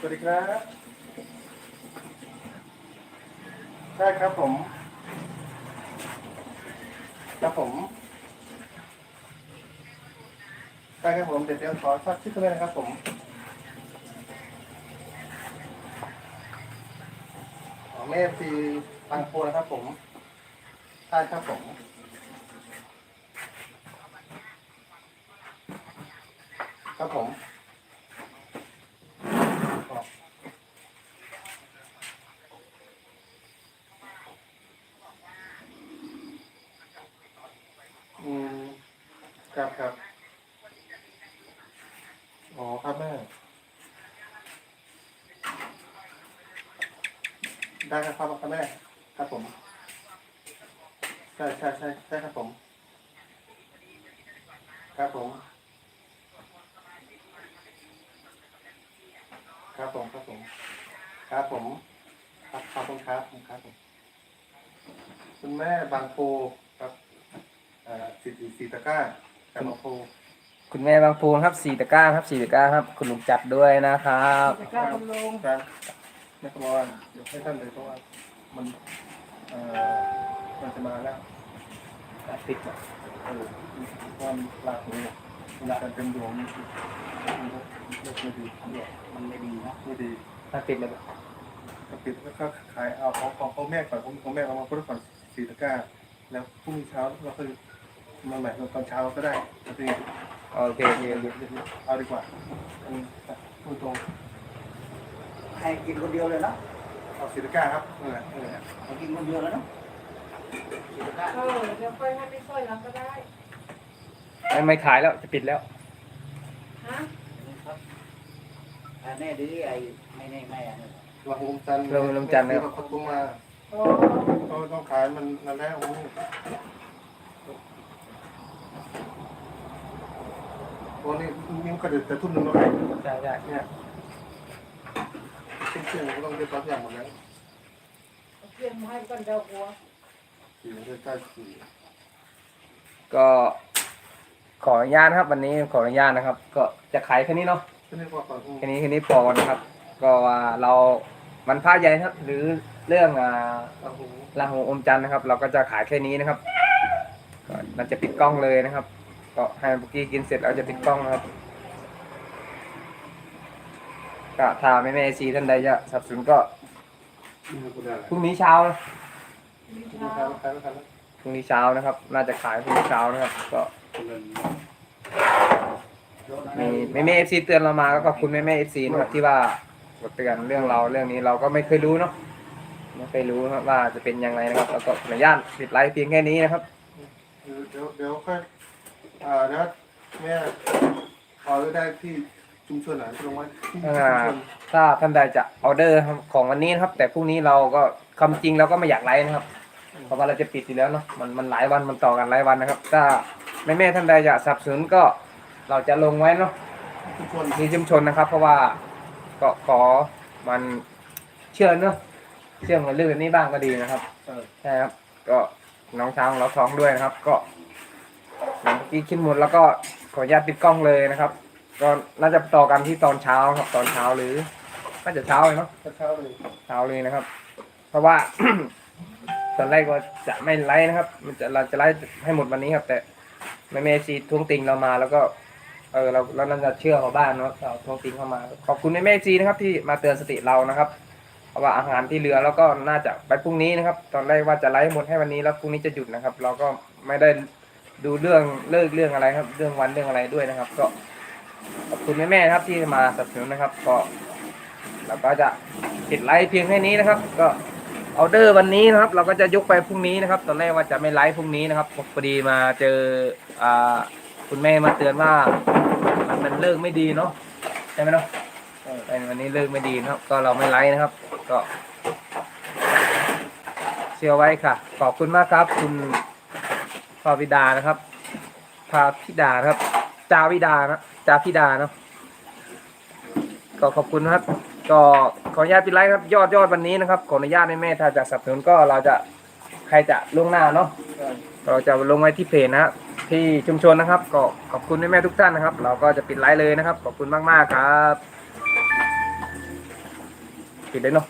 สวัสดีครับใช่ครับผม ครับผมใช่ครับผม เดี๋ยวเดี๋ยวขอทราบชื่อคุณแม่นะครับผมอ๋อแม่ซีตังโพนะครับผมใช่ครับผมครับผมอ๋ออืม ครับครับอ๋อครับแม่ ได้ครับครับแม่ครับผม ใช่ใช่ใช่ใช่ครับผม ครับผม ครับผมครับผม ครับผม ครับขอบคุณครับคุณครับผมคุณแม่บางโพครับเอ่อสิริสีตะกร้า จากบางโพคุณแม่บางปูครับสี่ตะกร้าครับสี่ตะกร้าครับ คุณลุงจัดด้วยนะครับตะกร้าคุณลุงครับแม่ก็บอกว่าเดี๋ยวให้ท่านเลยเพราะว่ามันเอ่อมันจะมาแล้วติดอะเออว่ามันลากหูเวลาการเป็นดวงนี่มันก็ไม่ดีมันไม่ดีนะไม่ดีถ้าติดเลยก็ปิดแล้วก็ขายเอาของของของแม่ก่อนของของแม่เอามาพุทธก่อนสี่ตะกร้า แล้วพรุ่งนี้เช้าเราก็ มาใหม่ตอนเช้าก็ได้จริงโอเคโอเคโอเคเอาดีกว่าอืมพูดตรงให้กินคนเดียวเลยนะเอาสี่ตะกร้าครับเออเออให้กินคนเดียวเลยนะกินตะกร้าเออเดี๋ยวค่อยให้ไม่ค่อยรับก็ได้ไม่ไม่ขายแล้วจะปิดแล้วฮะอันนี้ดีไอ้ไม่แน่ไม่อันนี้ลงลมจันทร์ลงลมจันทร์นะครับที่เราคนตุ้งมาโอ้เขาต้องขายมันนั่นแหละโอ้ อ้นี่นี่ก็เดือดแต่ทุ่มหนึ่งแล้วไงใช่ใช่เนี่ยเชื่อๆก็ต้องเรียบร้อยอย่างหมดแล้วเอาเพียงมาให้กันเดาหัวสี่อนเก้าสี่ก็ขออนุญาตนะครับ วันนี้ขออนุญาตนะครับ ก็จะขายแค่นี้เนาะก็เรียกว่าก่อนแค่นี้แค่นี้พอนะครับ ก็ว่าเรามันพระใหญ่ครับ หรือเรื่องอ่าลาหูอมจันทร์นะครับ เราก็จะขายแค่นี้นะครับก็เราจะปิดกล้องเลยนะครับ ก็ให้บุกี้กินเสร็จเราจะปิดกล้องนะครับก็ถ้าไม่แม่ซีท่านใดจะสนับสนุนก็นี่คุณได้อะไรพรุ่งนี้เช้านะมีคุณเช้าขายแล้วขายแล้วพรุ่งนี้เช้านะครับ น่าจะขายพรุ่งนี้เช้านะครับ ก็เงินมีแม่แม่เอฟซีเตือนเรามาก็ขอบคุณแม่แม่เอฟซีนะครับที่ว่าเตือนเรื่องเราเรื่องนี้เราก็ไม่เคยรู้เนาะไม่เคยรู้นะครับว่าจะเป็นยังไงนะครับแล้วก็ขออนุญาตปิดไลฟ์เพียงแค่นี้นะครับ เดี๋ยวเดี๋ยวค่อย อ่าเดี๋ยวแม่ขอได้ที่ชุมชนไหนลงไว้ที่ชุมอ่าชน ถ้าท่านใดจะออเดอร์ของวันนี้นะครับ แต่พรุ่งนี้เราก็คำจริงเราก็ไม่อยากไลฟ์นะครับ เพราะว่าเราจะปิดอยู่แล้วเนาะมันมันหลายวันมันต่อกันหลายวันนะครับ ถ้าแม่แม่ๆท่านใดจะสนับสนุนก็เราจะลงไว้เนาะชุมชนมีชุมชนนะครับ เพราะว่าก็ขอมันเชื่อเนาะเชื่อมันเรื่องแบบนี้บ้างก็ดีนะครับเออ ใช่ครับ ก็น้องช้างเราท้องด้วยนะครับ ก็ หลังจากที่คิดหมดแล้วก็ขออนุญาตปิดกล้องเลยนะครับก็น่าจะต่อกันที่ตอนเช้าครับตอนเช้าหรือน่าจะเช้าเลยเนาะเช้าเลยเช้าเลยนะครับ เพราะว่า ตอนแรกก็จะไม่ไลฟ์นะครับ มันจะเราจะไลฟ์ให้หมดวันนี้ครับ แต่แม่เมซีทวงติงเรามาแล้วก็เออเราเราน่าจะเชื่อเขาบ้างเนาะเราทวงติงเข้ามา ขอบคุณแม่เมซีนะครับ ที่มาเตือนสติเรานะครับเพราะว่าอาหารที่เหลือแล้วก็น่าจะไปพรุ่งนี้นะครับ ตอนแรกว่าจะไลฟ์หมดให้วันนี้แล้วพรุ่งนี้จะหยุดนะครับ เราก็ไม่ได้ ดูเรื่องเลิกเรื่องอะไรครับ เรื่องวันเรื่องอะไรด้วยนะครับ ก็ขอบคุณแม่ๆนะครับที่มาสนับสนุนนะครับ ก็เราก็จะปิดไลฟ์เพียงแค่นี้นะครับ ก็ออเดอร์วันนี้นะครับ เราก็จะยกไปพรุ่งนี้นะครับ ตอนแรกว่าจะไม่ไลฟ์พรุ่งนี้นะครับพอดีมาเจออ่าคุณแม่มาเตือนว่ามันมันเลิกไม่ดีเนาะใช่ไหมเนาะเออเป็นวันนี้เลิกไม่ดีนะครับ ก็เราไม่ไลฟ์นะครับ ก็เชื่อไว้ค่ะ ขอบคุณมากครับ คุณาวิดานะครับ พาพิดานะครับ จาวิดานะจาพิดานะก็ขอบคุณนะครับ ก็ขออนุญาตปิดไลฟ์ครับ ยอดยอดวันนี้นะครับ ขออนุญาตให้แม่ถ้าจะสนับสนุนก็เราจะใครจะล่วงหน้าเนาะเราจะลงไว้ที่เพจนะที่ชุมชนนะครับ ก็ขอบคุณแม่ๆทุกท่านนะครับ เราก็จะปิดไลฟ์เลยนะครับ ขอบคุณมากๆครับปิดเลยเนาะ